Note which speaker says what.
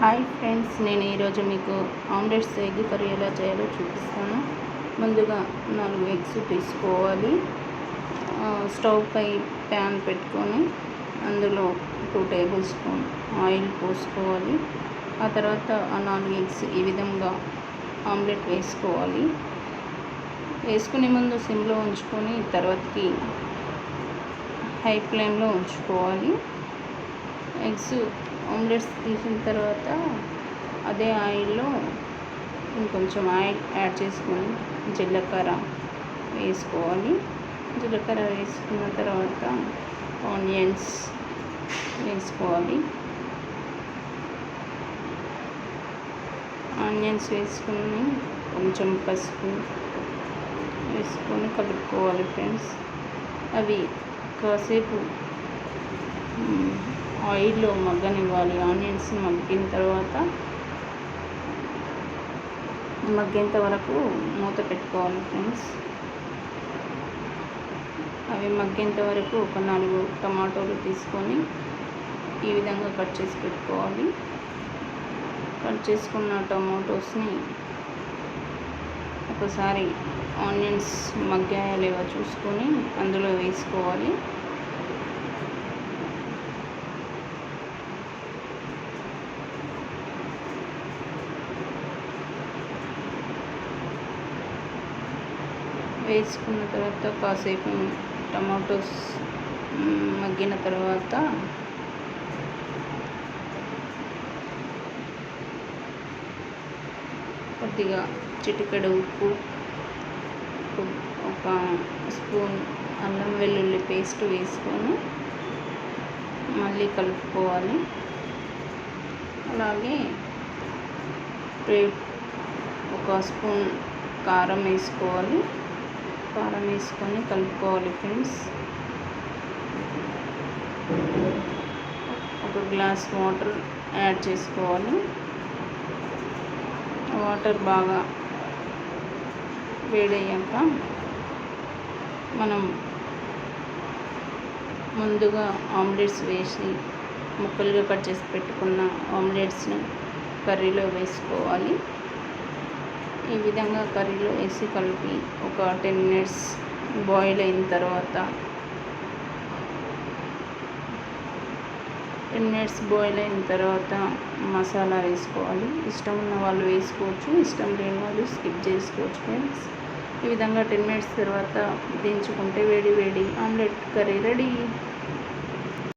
Speaker 1: Hi friends నేను ఈరోజు మీకు ఆమ్లెట్స్ ఎగ్ కర్రీ ఎలా చేయాలో చూపిస్తాను. ముందుగా నాలుగు ఎగ్స్ తీసుకోవాలి. స్టవ్ పై ప్యాన్ పెట్టుకొని అందులో టూ టేబుల్ స్పూన్ ఆయిల్ పోసుకోవాలి. ఆ తర్వాత ఆ నాలుగు ఎగ్స్ ఈ విధంగా ఆమ్లెట్ వేసుకోవాలి. వేసుకునే ముందు సిమ్లో ఉంచుకొని తర్వాతకి హై ఫ్లేమ్లో ఉంచుకోవాలి. ఎగ్స్ ఆమ్లెట్స్ తీసిన తర్వాత అదే ఆయిల్లో ఇంకొంచెం ఆయిల్ యాడ్ చేసుకొని జీలకర్ర వేసుకోవాలి. జీలకర్ర వేసుకున్న తర్వాత ఆనియన్స్ వేసుకోవాలి. ఆనియన్స్ వేసుకుని కొంచెం పసుపు వేసుకొని కలుపుకోవాలి ఫ్రెండ్స్. అవి కాసేపు ఆయిల్లో మగ్గనివ్వాలి ఆనియన్స్ మగ్గిన తర్వాత మగ్గేంత వరకు మూత పెట్టుకోవాలి ఫ్రెండ్స్. అవి మగ్గేంత వరకు ఒక నాలుగు టమాటోలు తీసుకొని ఈ విధంగా కట్ చేసి పెట్టుకోవాలి. కట్ చేసుకున్న టమాటోస్ని ఒకసారి ఆనియన్స్ మగ్గాయా లేవో చూసుకొని అందులో వేసుకోవాలి. వేసుకున్న తర్వాత కాసేపు టమాటోస్ మగ్గిన తర్వాత కొద్దిగా చిటికెడు ఉప్పు ఒక స్పూన్ అల్లం వెల్లుల్లి పేస్ట్ వేసుకొని మళ్ళీ కలుపుకోవాలి. అలాగే ఒక స్పూన్ కారం వేసుకోవాలి. కారం వేసుకొని కలుపుకోవాలి ఫ్రెండ్స్. ఒక గ్లాస్ వాటర్ యాడ్ చేసుకోవాలి. వాటర్ బాగా వేడయ్యాక మనం ముందుగా ఆమ్లెట్స్ వేసి ముక్కలుగా కట్ చేసి పెట్టుకున్న ఆమ్లెట్స్ని కర్రీలో వేసుకోవాలి. ఈ విధంగా కర్రీలో వేసి కలిపి ఒక టెన్ మినిట్స్ బాయిల్ అయిన తర్వాత టెన్ మినిట్స్ బాయిల్ అయిన తర్వాత మసాలా వేసుకోవాలి. ఇష్టం ఉన్న వాళ్ళు వేసుకోవచ్చు ఇష్టం లేని వాళ్ళు స్కిప్ చేసుకోవచ్చు ఫ్రెండ్స్. ఈ విధంగా టెన్ మినిట్స్ తర్వాత దించుకుంటే వేడి వేడి ఆమ్లెట్ కర్రీ రెడీ.